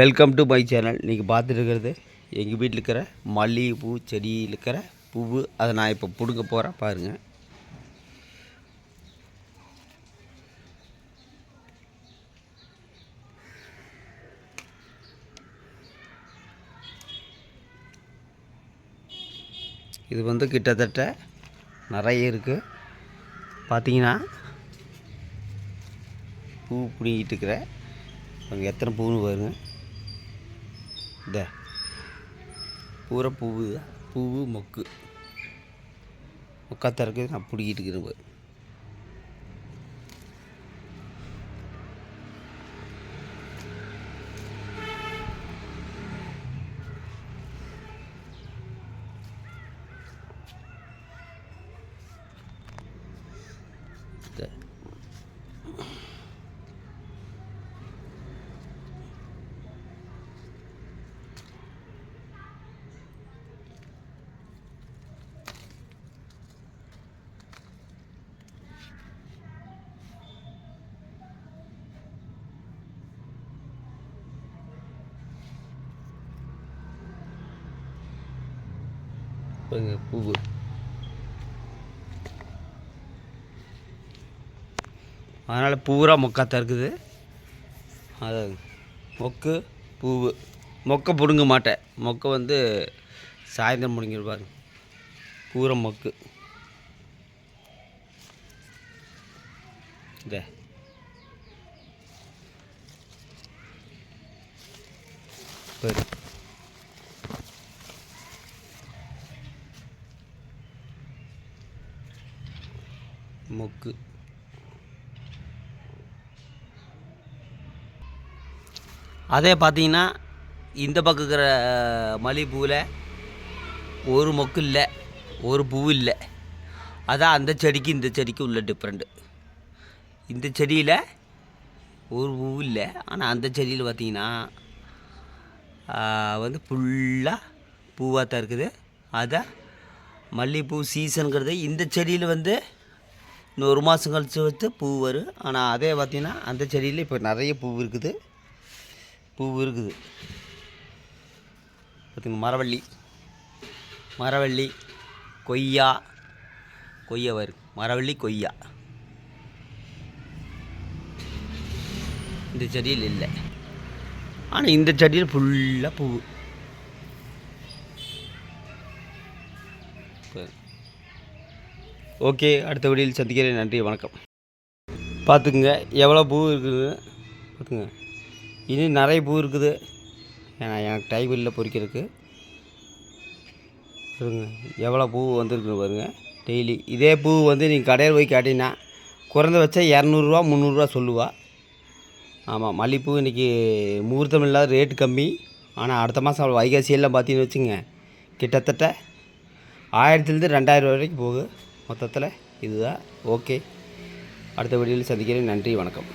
Welcome to my channel நீங்கள் பார்த்துட்டு இருக்கிறது எங்கள் வீட்டில் இருக்கிற மல்லிகைப்பூ செடியில் இருக்கிற பூவு. அதை நான் இப்போ பிடுங்க போகிறேன் பாருங்கள் இது வந்து கிட்டத்தட்ட நிறைய இருக்குது பார்த்தீங்கன்னா பூ பிடிங்கிட்டு இருக்கிறேன் எத்தனை பூன்னு பாருங்கள் இந்த பூரா பூவு தான். பூவு மொக்கு மொக்காத்த இருக்குது நான் பிடிக்கிட்டு இருக்கிறேன் பாரு. பாருங்க பூவு அதனால் பூரா மொக்காத்தான் இருக்குது. அது மொக்கு பூவு. மொக்கை பிடுங்க மாட்டேன். மொக்கை வந்து சாயந்தரம் பிடுங்கிருப்பாரு பூரா மொக்கு. இந்த. சரி மொக்கு. அதே பார்த்தீங்கன்னா இந்த பக்கம் இருக்கிற மல்லிகைப்பூவில் ஒரு மொக்கு இல்லை ஒரு பூ இல்லை. அதான் அந்த செடிக்கு இந்த செடிக்கு உள்ள டிஃப்ரெண்ட்டு இந்த செடியில் ஒரு பூ இல்லை. ஆனால் அந்த செடியில் பார்த்திங்கன்னா வந்து ஃபுல்லாக பூவாக தான் இருக்குது. அதான் மல்லிகைப்பூ சீசனுங்கிறது இந்த செடியில் வந்து இன்னும் ஒரு மாதம் கழித்து வச்சு பூ வரும். ஆனால் அதே பார்த்திங்கன்னா அந்த செடியில் இப்போ நிறைய பூ இருக்குது. பூ இருக்குது. பார்த்திங்கன்னா மரவள்ளி. மரவள்ளி கொய்யா. கொய்யா வரும். மரவள்ளி கொய்யா. இந்த செடியில் இல்லை. ஆனால் இந்த செடியில் ஃபுல்லாக பூ. ஓகே அடுத்த வீடியோவில் சந்திக்கிறேன். நன்றி வணக்கம். பார்த்துக்குங்க எவ்வளோ பூ இருக்குது? பார்த்துங்க இனி நிறைய பூ இருக்குது. ஏன்னா எனக்கு டைம் இல்லை பொறிக்கிறதுக்கு. பாருங்க எவ்வளோ பூ வந்துருக்குன்னு பாருங்கள் டெய்லி. இதே பூ வந்து நீங்கள் கடையில் போய் கேட்டீங்கன்னா குறைந்தபட்சம் இரநூறுவா முந்நூறுரூவா சொல்லுவா. ஆமாம் மல்லிகைப்பூ இன்றைக்கி முகூர்த்தம் இல்லாத ரேட்டு கம்மி. ஆனால் அடுத்த மாதம் அவ்வளோ வைகாசி எல்லாம் பார்த்தீங்கன்னு வச்சுங்க கிட்டத்தட்ட ஆயிரத்துலேருந்து ரெண்டாயிரம் வரைக்கும் போகுது. மொத்தத்தில் இதுதான். ஓகே. அடுத்த வீடியோவில் சந்திக்கிறேன். நன்றி வணக்கம்.